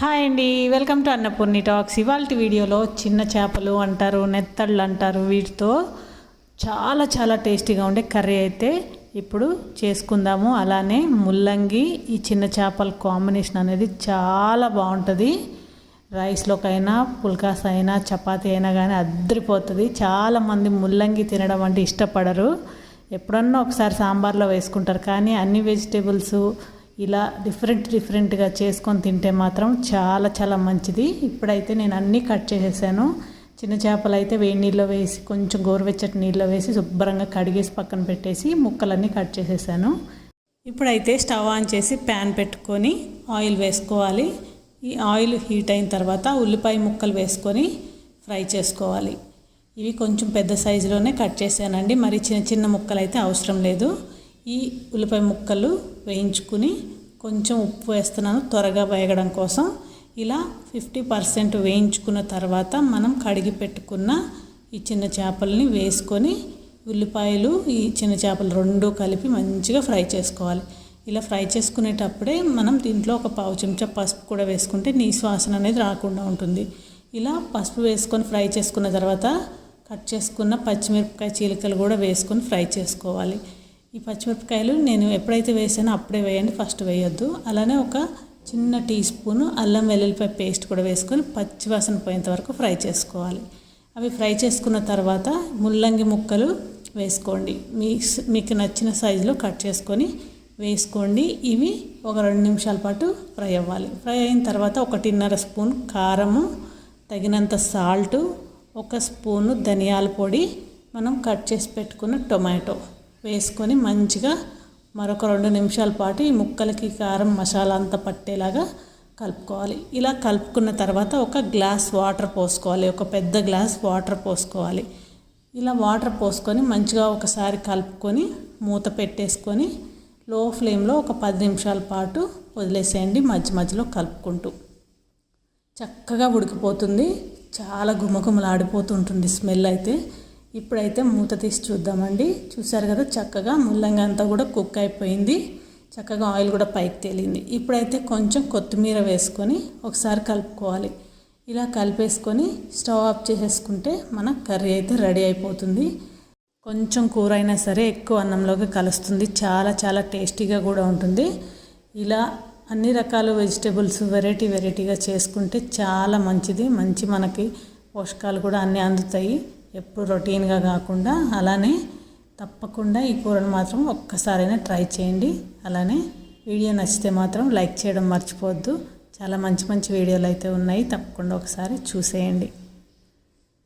Hi అండి welcome to Annapurni talks. ఇవాళ వీడియోలో చిన్న చేపలు అంటారు నెత్తళ్ళు అంటారు వీటితో చాలా చాలా టేస్టీగా ఉండే కర్రీ అయితే ఇప్పుడు చేసుకుందాము. అలానే ముల్లంగి ఈ చిన్న చేపల కాంబినేషన్ అనేది చాలా బాగుంటుంది. రైస్లోకైనా పుల్కాస్ అయినా చపాతీ అయినా కానీ అద్దరిపోతుంది. చాలామంది ముల్లంగి తినడం అంటే ఇష్టపడరు. ఎప్పుడన్నా ఒకసారి సాంబార్లో వేసుకుంటారు. కానీ అన్ని వెజిటేబుల్స్ ఇలా డిఫరెంట్ డిఫరెంట్గా చేసుకొని తింటే మాత్రం చాలా చాలా మంచిది. ఇప్పుడైతే నేను అన్నీ కట్ చేసేసాను. చిన్న చేపలు అయితే వేడి నీళ్ళలో వేసి కొంచెం గోరువెచ్చటి నీళ్ళలో వేసి శుభ్రంగా కడిగేసి పక్కన పెట్టేసి ముక్కలన్నీ కట్ చేసేసాను. ఇప్పుడైతే స్టవ్ ఆన్ చేసి ప్యాన్ పెట్టుకొని ఆయిల్ వేసుకోవాలి. ఈ ఆయిల్ హీట్ అయిన తర్వాత ఉల్లిపాయ ముక్కలు వేసుకొని ఫ్రై చేసుకోవాలి. ఇవి కొంచెం పెద్ద సైజులోనే కట్ చేశానండి. మరి చిన్న చిన్న ముక్కలు అయితే అవసరం లేదు. ఈ ఉల్లిపాయ ముక్కలు వేయించుకుని కొంచెం ఉప్పు వేస్తున్నాను త్వరగా వేగడం కోసం. ఇలా ఫిఫ్టీ పర్సెంట్ వేయించుకున్న తర్వాత మనం కడిగి పెట్టుకున్న ఈ చిన్న చేపల్ని వేసుకొని ఉల్లిపాయలు ఈ చిన్న చేపలు రెండు కలిపి మంచిగా ఫ్రై చేసుకోవాలి. ఇలా ఫ్రై చేసుకునేటప్పుడే మనం దీంట్లో ఒక పావు చెంచా పసుపు కూడా వేసుకుంటే నీ శ్వాసన అనేది రాకుండా ఉంటుంది. ఇలా పసుపు వేసుకొని ఫ్రై చేసుకున్న తర్వాత కట్ చేసుకున్న పచ్చిమిరపకాయ చీలికలు కూడా వేసుకొని ఫ్రై చేసుకోవాలి. ఈ పచ్చిమిరపకాయలు నేను ఎప్పుడైతే వేసానో అప్పుడే వేయండి ఫస్ట్ వేయొద్దు. అలానే ఒక చిన్న టీ స్పూను అల్లం వెల్లుల్లిపాయ పేస్ట్ కూడా వేసుకొని పచ్చివాసన పోయేంత వరకు ఫ్రై చేసుకోవాలి. అవి ఫ్రై చేసుకున్న తర్వాత ముల్లంగి ముక్కలు వేసుకోండి. మీ మీకు నచ్చిన సైజులో కట్ చేసుకొని వేసుకోండి. ఇవి ఒక రెండు నిమిషాల పాటు ఫ్రై అవ్వాలి. ఫ్రై అయిన తర్వాత ఒకటిన్నర స్పూన్ కారము తగినంత సాల్ట్ ఒక స్పూను ధనియాల పొడి మనం కట్ చేసి పెట్టుకున్న టొమాటో. వేసుకొని మంచిగా మరొక రెండు నిమిషాల పాటు ఈ ముక్కలకి కారం మసాలా అంతా పట్టేలాగా కలుపుకోవాలి. ఇలా కలుపుకున్న తర్వాత ఒక గ్లాస్ వాటర్ పోసుకోవాలి. ఒక పెద్ద గ్లాస్ వాటర్ పోసుకోవాలి. ఇలా వాటర్ పోసుకొని మంచిగా ఒకసారి కలుపుకొని మూత పెట్టేసుకొని లో ఫ్లేమ్లో ఒక పది నిమిషాల పాటు వదిలేసేయండి మధ్య మధ్యలో కలుపుకుంటూ. చక్కగా ఉడికిపోతుంది. చాలా గుమగుమలాడిపోతుంటుంది స్మెల్ అయితే. ఇప్పుడైతే మూత తీసి చూద్దామండి. చూసారు కదా చక్కగా ముల్లంగా అంతా కూడా కుక్ అయిపోయింది. చక్కగా ఆయిల్ కూడా పైకి తేలింది. ఇప్పుడైతే కొంచెం కొత్తిమీర వేసుకొని ఒకసారి కలుపుకోవాలి. ఇలా కలిపేసుకొని స్టవ్ ఆఫ్ చేసేసుకుంటే మన కర్రీ అయితే రెడీ అయిపోతుంది. కొంచెం కూర అయినా సరే ఎక్కువ అన్నంలోకి కలుస్తుంది. చాలా చాలా టేస్టీగా కూడా ఉంటుంది. ఇలా అన్ని రకాల వెజిటేబుల్స్ వెరైటీ వెరైటీగా చేసుకుంటే చాలా మంచిది. మంచి మనకి పోషకాలు కూడా అన్నీ అందుతాయి. ఎప్పుడు రొటీన్గా కాకుండా అలానే తప్పకుండా ఈ కూరను మాత్రం ఒక్కసారైనా ట్రై చేయండి. అలానే వీడియో నచ్చితే మాత్రం లైక్ చేయడం మర్చిపోవద్దు. చాలా మంచి మంచి వీడియోలు అయితే ఉన్నాయి. తప్పకుండా ఒకసారి చూసేయండి.